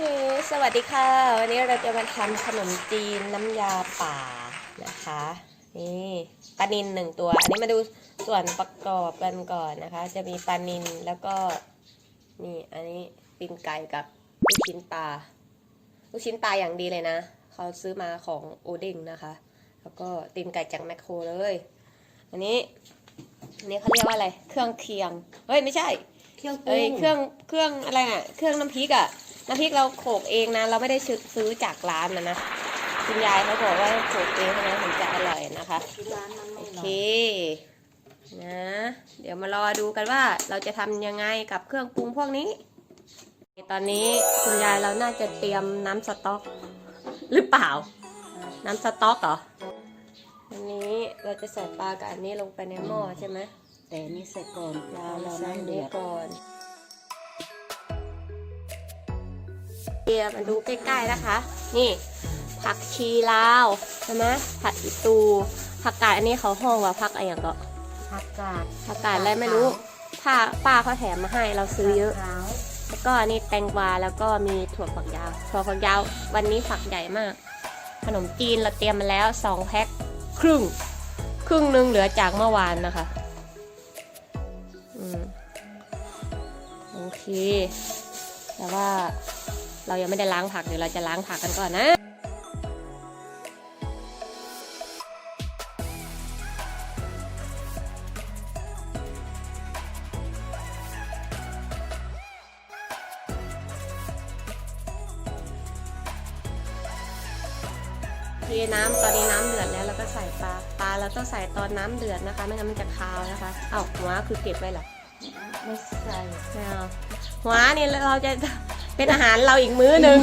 เฮ้สวัสดีค่ะ วันนี้เราจะมาทำขนมจีนน้ำยาป่านะคะ นี่ปลานินหนึ่งตัว อันนี้มาดูส่วนประกอบกันก่อนนะคะ จะมีปลานินแล้วก็นี่อันนี้ตีนไก่กับลูกชิ้นปลาลูกชิ้นปลาอย่างดีเลยนะ เขาซื้อมาของโอเด้งนะคะ แล้วก็ตีนไก่จากแมคโครเลย อันนี้อันนี้เขาเรียกว่าอะไร เครื่องเคียง เฮ้ยไม่ใช่ เครื่องปรุเอ้ยงเครื่องเครื่องอะไรน่ะ เครื่องน้ำพริกอะ น้ำพริกเราโขลกเองนะ เราไม่ได้ซื้อซื้อจากร้านนะนะคุณยายเขาบอกว่าโขลกเองเท่านั้นถึงจะอร่อยนะคะที่ร้านมันไม่โอหรเคอกนะเดี๋ยวมารอดูกันว่าเราจะทำยังไงกับเครื่องปรุงพวกนี้ ตอนนี้คุณยายเราน่าจะเตรียมน้ำสต๊อก หรือเปล่า น้ำสต๊อกเหรออันนี้เราจะใส่ปลากับอันนี้ลงไปในหม้อใช่ไหมแต่อันนี่ใส่ก่อนเราเราเราน้ำน้ำเดืนี้อดก่อน เดี๋ยวมาดูใกล้ๆนะคะ นี่ ผักชีลาวใช่ไหมผักอีตู ผักกาดอันนี้เขาห้องว่าผักอะไรอย่างก็ผักกาดผักกาดอะไรไม่รู้ป้าป้าเขาแถมมาให้เราซื้อเยอะขาวแล้วก็อันนี้แตงกวาแล้วก็มีถั่วฝักยาวถั่วฝักยาว วันนี้ฝักใหญ่มาก ขนมจีนเราเตรียมมาแล้วสองแพ็คครึ่ง ครึ่งหนึงเหลือจากเมื่อวานนะคะอืมโอเคแต่ว่า เรายังไม่ได้ล้างผักเดี๋ยวเราจะล้างผักกันก่อนนะเทน้ำตอนนี้น้ำเดือดแล้วแล้วก็ใส่ปลาปลาเราต้องใส่ตอนน้ำเดือดนะคะ ไม่งั้นมันจะคาวนะคะเอ้าหัวคือเก็บไว้เหรอไม่ใส่ไม่เอาหัวนี่เราจะ เป็นอาหารเราอีกมื้อหนึ่ง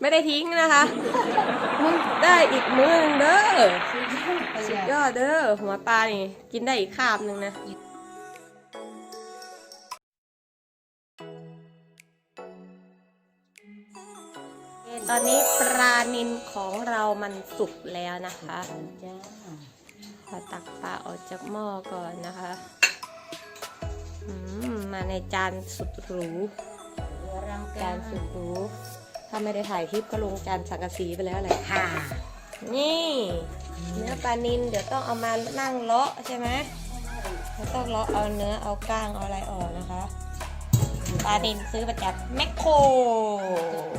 ไม่ได้ทิ้งนะคะมึงได้อีกมื้อหนึงเด้อสุดยอดเด้อหัวปลานี่กินได้อีกคาบหนึ่งนะตอนนี้ปลานินของเรามันสุกแล้วนะคะจ้าขอตักปลาออกจากหม้อก่อนนะคะ มมาในจานสุดหรูเหลือรังแกจานสุดหรูถ้าไม่ได้ถ่ายคลิปก็ลงจานสังกะสีไปแล้วแหละค่ะ นี่เนื้อปลานินเดี๋ยวต้องเอามานั่งเลาะใช่ไหมเราต้องเลาะเอาเนื้อเอาก้างเอาอะไรออกนะคะปลานินซื้อมาจากแมคโคร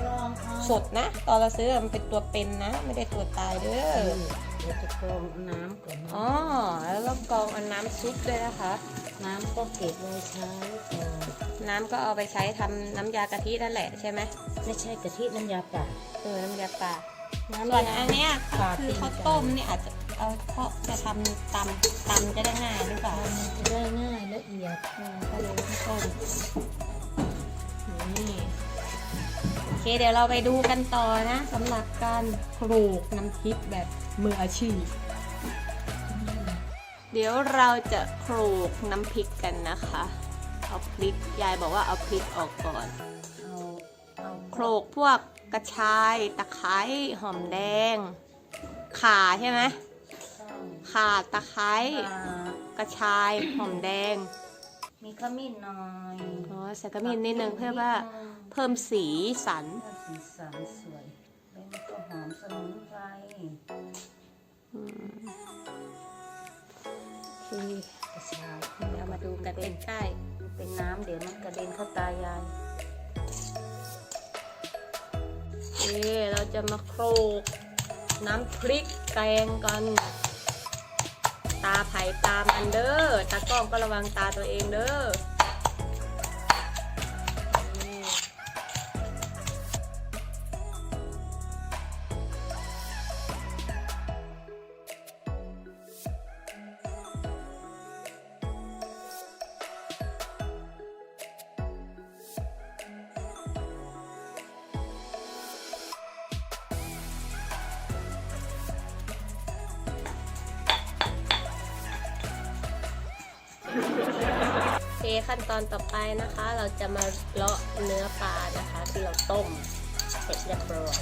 ลองเอาสดนะ ตอนเราซื้อมันเป็นตัวเป็นนะ ไม่ได้ตัวตายเด้อ เดี๋ยวจะกรองน้ำก่อนนะอ๋อแล้วก็กรองเอาน้ำซุปด้วยนะคะ น้ำก็เก็บไว้ใช้ก่อนน้ำก็เอาไปใช้ทำน้ำยากะทินั่นแหละใช่ไหมไม่ใช่กะทิน้ำยาป่าเออน้ำยาป่าน้ำส่วนยาอันเนี้ยป่าคือข้าวต้มเนี่ยอาจจะเอาเพราะจะทำตำตำจะได้ง่ายหรือเปล่ามันจะได้ง่ายละเอียดอืมก็เลยข้าวต้มนี่โอเคเดี๋ยวเราไปดูกันต่อนะสำหรับการโขลกน้ำพริกแบบ มืออาชีพ เดี๋ยวเราจะโขลกน้ำพริกกันนะคะ เอาพริกยายบอกว่าเอาพริกออกก่อนเอาเอาโขลกพวกกระชายตะไคร้หอมแดง ข่าใช่ไหมข้าวข่าตะไคร้อ่ากระชายหอมแดง มีขมิ้นหน่อยอ๋อใส่กระมินนิดนึงเพื่อว่าเพิ่มสีสันเพื่อสีสันสวย แล้วก็หอมสมุนไพรอืมโอเคกระชายเดี๋ยวมาดูกันใกล้เป็นน้ำเดี๋ยวมันกระเด็นเข้าตายายๆโอเคเราจะมาโขลกน้ำพริกแกงกัน ตาไผ่ตามันเด้อตากล้องก็ระวังตาตัวเองเด้อ ขั้นตอนต่อไปนะคะ เราจะมาเลาะเนื้อปลานะคะ ที่เราต้มเสร็จเรียบร้อย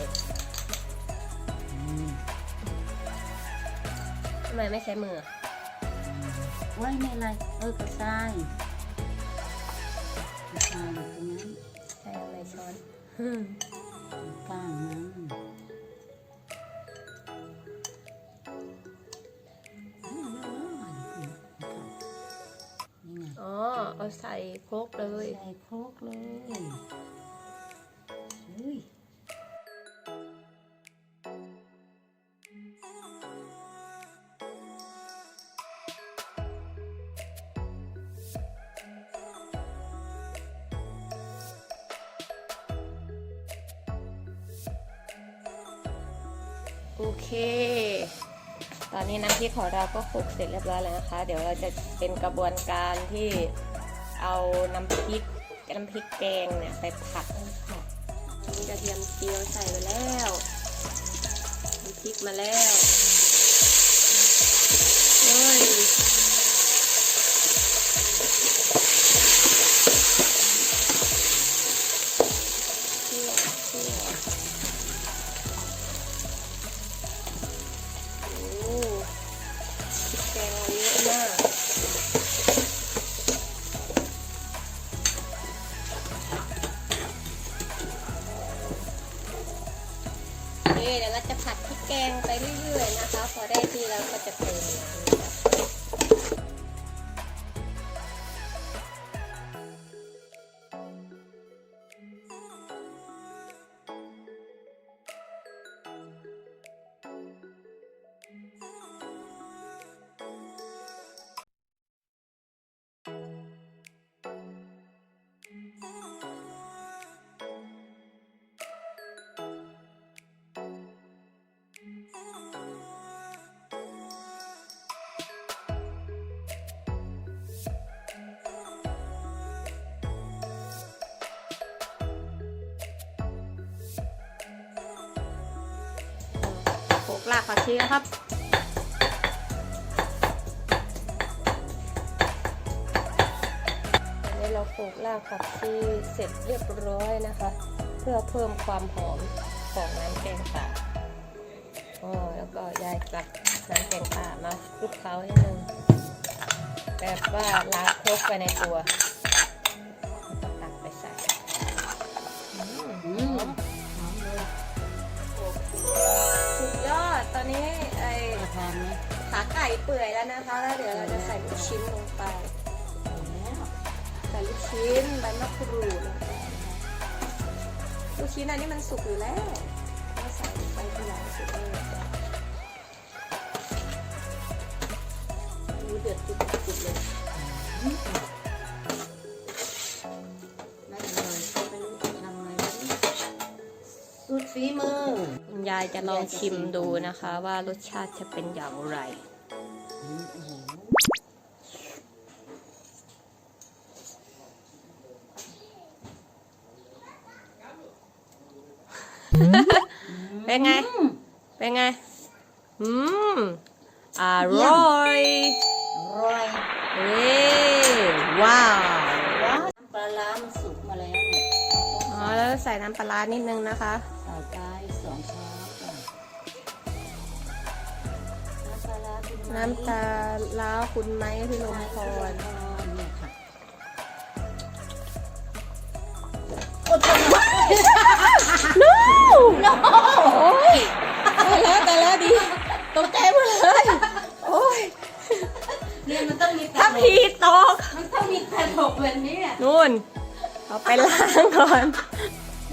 ทำไมไม่ใช้มือไว้ไม่ไรเออกระชายกระชายอยู่ตรงนั้นอืมก้างมันนี่ เอาใส่โครกเลย ใส่โครกเลยเฮ้ยโอเค ตอนนี้น้ำพริกของเราก็คลุกเสร็จเรียบร้อยแล้วนะคะ เดี๋ยวเราจะเป็นกระบวนการที่ เอาน้ำพริกน้ำพริกแกงเนี่ยไปผัดมีกระเทียมเจียวใส่ไปแล้วน้ำพริกมาแล้ว แกงไปเรื่อยๆนะคะ พอได้ที่เราก็จะเติมน้ำ รากผักชีนะครับ อันนี้เราโขลกรากผักชีเสร็จเรียบร้อยนะคะ เพื่อเพิ่มความหอมของน้ำแกงป่าอ๋อแล้วก็ยายตักน้ำแกงป่ามาคลุกเคล้าให้นึงแบบว่าล้างครกไปในตัว นี้ไอขาไก่เปื่อยแล้วนะคะ แล้วเดี๋ยวเราจะใส่ลูกชิ้นลงไป ใส่ลูกชิ้นใบมะกรูดลงไปนะคะลูกชิ้นอันนี้มันสุกอยู่แล้วก็ใส่ไปทีหลังสุดเลยดูเดือดจุดๆเลย ฝีมือ คุณยายจะลองชิมดูนะคะว่ารสชาติจะเป็นอย่างไรอืมโอ้โหเป็นไง เป็นไง อืม อร่อย อร่อยเอ้ว้าวว้าวน้ำปลาร้ามันสุกมาแล้วเนี่ยอ๋อแล้วใส่น้ำปลาร้านิดนึงนะคะ น้ำตาล้าคุณไหมพี่ลมพรเนี่ยค่ะโอ้ยแต่แล้วแต่แล้วดีตกใจหมดเลย โอ้ยเนี่ยมันต้องมีถ้าพีตกมันต้องมีกระดกแบบนี้อะนู่น เอาไปล้างก่อน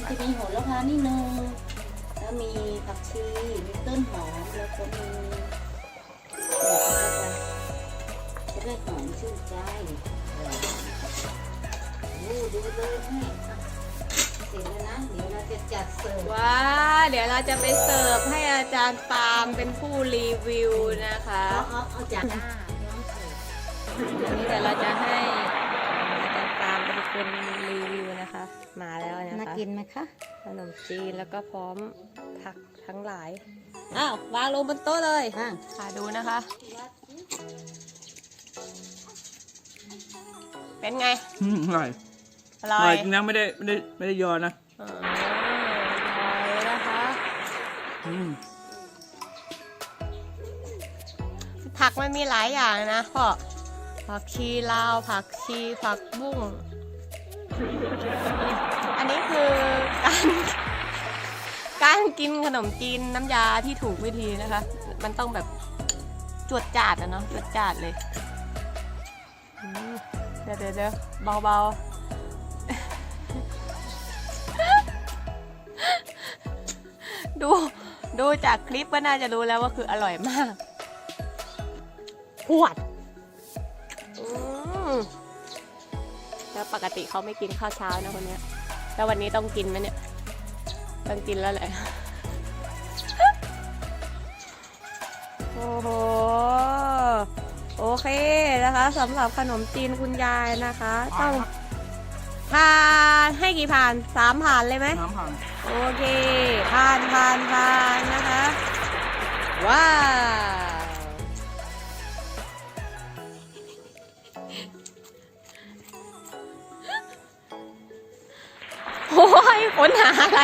มันจะมีโหระพานิดนึงแล้วมีผักชีมีต้นหอมแล้วก็มีเนี่ย จะได้หอมชื่นใจดูดูเลยให้อะเสร็จแล้วนะ เดี๋ยวเราจะจัดเสิร์ฟว้าเดี๋ยวเราจะไปเสิร์ฟให้อาจารย์ปาล์มเป็นผู้รีวิวนะคะ เอาเอาเอาจากหน้าย้อมเสิร์ฟอันนี้เดี๋ยวเราจะให้อาจารย์ปาล์มเป็นคนรีวิวนะคะ มาแล้วนะน่าคะกินไหมคะ ขนมจีนแล้วก็พร้อมผัก ทั้งหลาย อ้าว วางลงบนโต๊ะเลยอะค่ะดูนะคะ เป็นไง อืมอร่อยออร่อร่อยยจริงนะไม่ได้ไม่ได้ไม่ได้ยอนะอ๋ออร่อยนะคะ อืมผักมันมีหลายอย่างนะพ่อผักชีลาว ผักชีผักบุ้ง อันนี้คือการ กินขนมจีนน้ำยาที่ถูกวิธีนะคะ มันต้องแบบจวดจาดอะเนาะจวดจาดเลยอืมเดี๋ยวเดี๋ยวเดี๋ยวเบาเบาๆดูดูจากคลิปก็น่าจะรู้แล้วว่าคืออร่อยมากหวดอืมแล้วปกติเขาไม่กินข้าวเช้านะคนเนี้ยแล้ววันนี้ต้องกินไหมเนี่ย ต้องกินแล้วแหละ โอ้โห โอเคนะคะสำหรับขนมจีนคุณยายนะคะ ต้องผ่านให้กี่ผ่านสามผ่านเลยไหม น้ำผ่านโอเค ผ่านผ่านผ่านนะคะ ว้าว โอ้ยค้นหาอะไร